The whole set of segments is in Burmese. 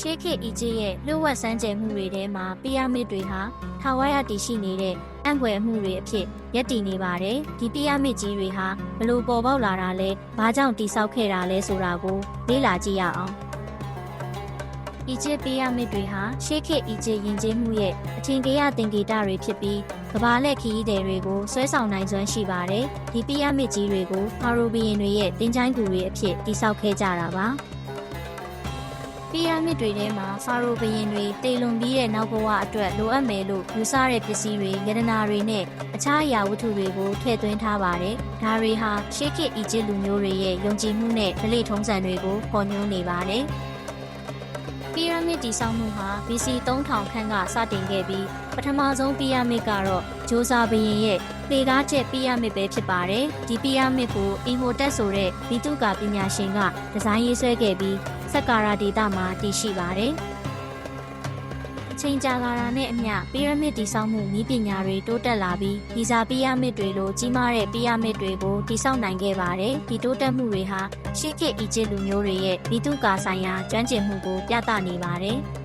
ရှေးခေတ်အီဂျစ်ရဲ့လျှို့ဝှက်စမ်းကြယ်မှုတွေထဲမှာပီရာမစ်တွေဟာထာဝရတည်ရှိနေတဲ့အံ့ဖွယ်မှုတွေအဖြစ်ရပ်တည်နေပါတယ်။ဒီပီရာမစ်ကြီးတွေဟာဘလို့ပေါ်ပေါက်လာတာလဲ။ဘာကြောင့်တည်ဆောက်ခဲ့တာလဲဆိုတာကိုလေ့လာကြည့်ရအောင်။အီဂျစ်ပီရာမစ်တွေဟာရှေးခေတ်အီဂျစ်ယဉ်ကျေးမှုရဲ့အထင်ကရသင်္ကေတတွေဖြစ်ပြီးကမ္ဘာလက်ခရီးသည်တွေကိုဆွဲဆောင်နိုင်စွမ်းရှိပါတယ်။ဒီပီရာမစ်ကြီးတွေကိုဖာရိုဘီယင်တွေရဲ့တင်ချိုင်းကူတွေအဖြစ်တည်ဆောက်ခဲ့ကြတာပါ။ ပီရာမစ်တွေထဲမှာဖာရိုဘီယင်တွေတည်လွန်ပြီးတဲ့နောက်ဘဝအတွက်လိုအပ်မယ်လို့ယူဆတဲ့ပစ္စည်းတွေယတနာတွေနဲ့အခြားအရာဝတ္ထုတွေကိုထည့်သွင်းထားပါတယ်။ဒါတွေဟာရှေးခေတ်အီဂျစ်လူမျိုးတွေရဲ့ယုံကြည်မှုနဲ့ဓလေ့ထုံးစံတွေကိုပေါ်ညွှန်းနေပါတယ်။ပီရာမစ်တည်ဆောက်မှုဟာ BC 3000ခန့်ကစတင်ခဲ့ပြီးပထမဆုံးပီရာမစ်ကတော့ဂျိုဇာဘုရင်ရဲ့လေကားချက်ပီရာမစ်ပဲဖြစ်ပါတယ်။ဒီပီရာမစ်ကိုအင်ဟိုတက်ဆိုတဲ့ဘီတုကာပညာရှင်ကဒီဇိုင်းရေးဆွဲခဲ့ပြီး စက္ကာရာဒေတာမှာတည်ရှိပါတယ်။အချိန်ကြာလာတာနဲ့အမျှပီရာမစ်တည်ဆောက်မှုနည်းပညာတွေတိုးတက်လာပြီးဗီဇာပီရာမစ်တွေလိုကြီးမားတဲ့ပီရာမစ်တွေကိုတည်ဆောက်နိုင်ခဲ့ပါတယ်။ဒီတိုးတက်မှုတွေဟာရှေးခေတ်အီဂျစ်လူမျိုးတွေရဲ့ဘီတုကာဆိုင်ရာကျွမ်းကျင်မှုကိုပြသနေပါတယ်။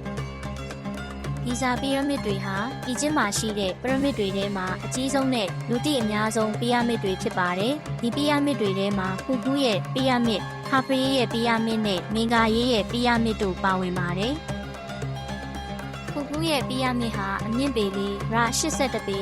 ဗီဇာပီရာမစ်တွေဟာအီဂျစ်မှာရှိတဲ့ပရမစ်တွေထဲမှာအကြီးဆုံးနဲ့လူသိအများဆုံးပီရာမစ်တွေဖြစ်ပါတယ်။ဒီပီရာမစ်တွေထဲမှာဖူဖူးရဲ့ပီရာမစ်ဟာဖရီရဲ့ပီရာမစ်နဲ့မင်္ဂါရေးရဲ့ပီရာမစ်တို့ပါဝင်ပါတယ်။ဖူဖူးရဲ့ပီရာမစ်ဟာအမြင့်ပေလေးရ82ပေ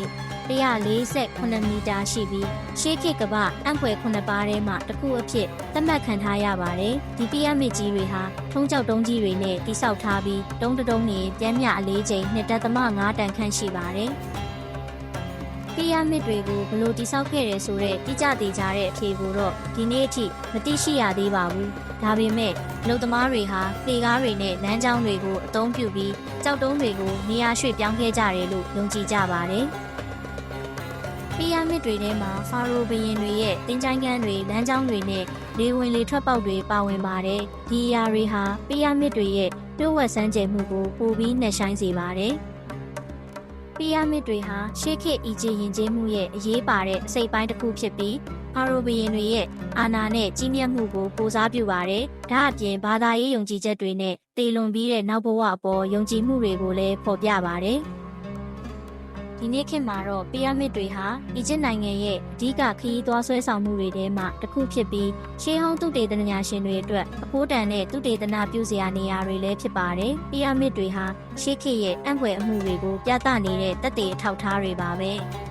148မီတာရှိပြီးရှေးခေတ်ကမ္ဘာအံ့ဖွယ်9ပါးထဲမှာတစ်ခုအဖြစ်သတ်မှတ်ခံထားရပါတယ်။ဒီပီရာမစ်ကြီးတွေဟာထုံးကြောက်တုံးကြီးတွေနဲ့တိစောက်ထားပြီးတုံးတုံးနဲ့ပြန်မြအလေးချိန်2.5တန်ခန့်ရှိပါတယ်။ပီရာမစ်တွေကိုဘလို့တိစောက်ခဲ့တယ်ဆိုတဲ့တိကျသေးကြတဲ့အဖြေကိုတော့ဒီနေ့အထိမသိရှိရသေးပါဘူး။ဒါပေမဲ့လူသမားတွေဟာလေကားတွေနဲ့လမ်းကြောင်းတွေကိုအသုံးပြုပြီးကြောက်တုံးတွေကိုနေရာရွှေ့ပြောင်းခဲ့ကြတယ်လို့ယုံကြည်ကြပါတယ်။ ပီရာမစ်တွေထဲမှာဖာရိုဘုရင်တွေရဲ့တင်ချိုင်းကန်းတွေလမ်းကြောင်းတွေနဲ့လေဝင်လေထွက်ပေါက်တွေပါဝင်ပါတယ်။ဒီအရာတွေဟာပီရာမစ်တွေရဲ့ပြို့ဝှက်စမ်းကြယ်မှုကိုပိုပြီးနှက်ဆိုင်စေပါတယ်။ပီရာမစ်တွေဟာရှေးခေတ်အီဂျစ်ယဉ်ကျေးမှုရဲ့အရေးပါတဲ့အစိတ်အပိုင်းတစ်ခုဖြစ်ပြီးဖာရိုဘုရင်တွေရဲ့အာဏာနဲ့ကြီးမြတ်မှုကိုပိုစားပြုပါတယ်။ဒါအပြင်ဘာသာရေးယုံကြည်ချက်တွေနဲ့တည်လွန်ပြီးတဲ့နောက်ဘဝအပေါ်ယုံကြည်မှုတွေကိုလည်းဖော်ပြပါတယ်။ ဒီနေ့ခေတ်မှာတော့ပီရာမစ်တွေဟာအီဂျစ်နိုင်ငံရဲ့အဓိကခရီးသွားဆွဲဆောင်မှုတွေထဲမှာတစ်ခုဖြစ်ပြီးရှေးဟောင်းသုတေသနညာရှင်တွေအတွက်အဖိုးတန်တဲ့သုတေသနပြုစရာနေရာတွေလည်းဖြစ်ပါတယ်။ပီရာမစ်တွေဟာရှေးခေတ်ရဲ့အံ့ဖွယ်အမှုတွေကိုပြသနေတဲ့တက်တဲ့အထောက်အထားတွေပါပဲ။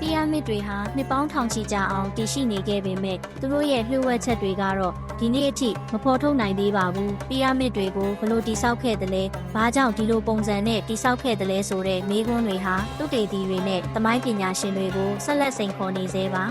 ပီရာမစ်တွေဟာနှစ်ပေါင်းထောင်ချီကြာအောင်တည်ရှိနေခဲ့ပေမဲ့သူတို့ရဲ့လျှို့ဝှက်ချက်တွေကတော့ဒီနေ့အထိမဖော်ထုတ်နိုင်သေးပါဘူးပီရာမစ်တွေကိုဘလို့တိဆောက်ခဲ့တယ်လဲဘာကြောင့်ဒီလိုပုံစံနဲ့တိဆောက်ခဲ့တယ်လဲဆိုတဲ့မေးခွန်းတွေဟာသူတေသီတွေနဲ့သမိုင်းပညာရှင်တွေကိုဆက်လက်စိန်ခေါ်နေသေးပါ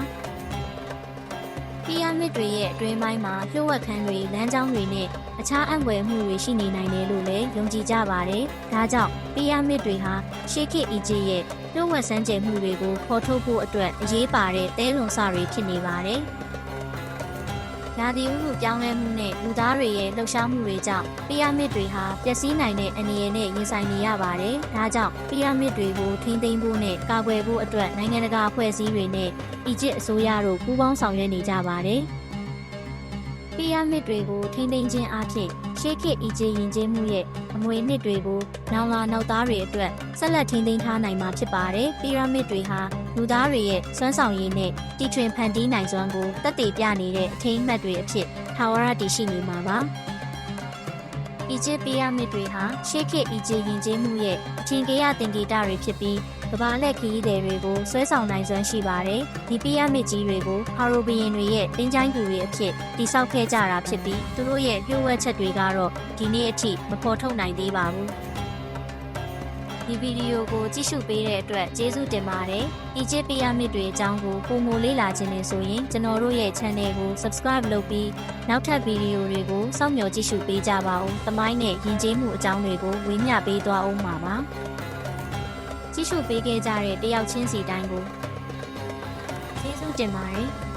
ပီရာမစ်တွေရဲ့အတွင်းပိုင်းမှာလျှို့ဝှက်ခန်းတွေလမ်းကြောင်းတွေနဲ့အခြားအံ့ဖွယ်မှုတွေရှိနေနိုင်တယ်လို့လည်းယုံကြည်ကြပါတယ်။ဒါကြောင့်ပီရာမစ်တွေဟာရှေးခေတ်အီဂျစ်ရဲ့လျှို့ဝှက်စမ်းကြယ်မှုတွေကိုဖော်ထုတ်ဖို့အတွက်အရေးပါတဲ့တဲလွန်စတွေဖြစ်နေပါတယ်။ ရာသီဥတုပြောင်းလဲမှုနဲ့လူသားတွေရဲ့လှုပ်ရှားမှုတွေကြောင့်ပီရာမစ်တွေဟာပျက်စီးနိုင်တဲ့အနေအနဲ့ရင်ဆိုင်နေရပါတယ်။ဒါကြောင့်ပီရာမစ်တွေကိုထိန်းသိမ်းဖို့နဲ့ကာကွယ်ဖို့အတွက်နိုင်ငံတကာအဖွဲ့အစည်းတွေနဲ့အီဂျစ်အစိုးရတို့ပူးပေါင်းဆောင်ရွက်နေကြပါတယ်။ပီရာမစ်တွေကိုထိန်းသိမ်းခြင်းအပြင်ရှေးခေတ်အီဂျစ်ယဉ်ကျေးမှုရဲ့ အမွေနှစ်တွေကိုနောင်လာနောက်သားတွေအတွက်ဆက်လက်ထိန်းသိမ်းထားနိုင်မှာဖြစ်ပါတယ်။ပီရာမစ်တွေဟာလူသားတွေရဲ့စွမ်းဆောင်ရည်နဲ့တီထွင်ဖန်တီးနိုင်စွမ်းကိုတက်တည်ပြနေတဲ့အထိမ်းအမှတ်တွေအဖြစ်ထာဝရတည်ရှိနေမှာပါ။အီဂျစ်ပီရာမစ်တွေဟာရှေးခေတ်အီဂျစ်ယဉ်ကျေးမှုရဲ့အထင်ကရသင်္ကေတတွေဖြစ်ပြီး ကမ္ဘာလက်ခရီးသည်တွေကိုဆွဲဆောင်နိုင်စွမ်းရှိပါတယ်။ဒီပီရာမစ်ကြီးတွေကိုဖာရိုဘီယင်တွေရဲ့တင်းချိုင်းသူတွေအဖြစ်တည်ဆောက်ခဲ့ကြတာဖြစ်ပြီးသူတို့ရဲ့ပြို့ဝှက်ချက်တွေကတော့ဒီနေ့အထိမဖော်ထုတ်နိုင်သေးပါဘူး။ဒီဗီဒီယိုကိုကြည့်ရှုပေးတဲ့အတွက်ကျေးဇူးတင်ပါတယ်။ Egypt Pyramid တွေအကြောင်းကိုပုံမလေ့လာခြင်းနဲ့ဆိုရင်ကျွန်တော်တို့ရဲ့ channel ကို subscribe လုပ်ပြီးနောက်ထပ်ဗီဒီယိုတွေကိုစောင့်မျှော်ကြည့်ရှုပေးကြပါဦး။သမိုင်းနဲ့ယဉ်ကျေးမှုအကြောင်းတွေကိုဝေမျှပေးသွားအောင်ပါပါ။ ကြည့်ရှုပေးခဲ့ကြတဲ့တယောက်ချင်းစီတိုင်းကိုကျေးဇူးတင်ပါတယ်။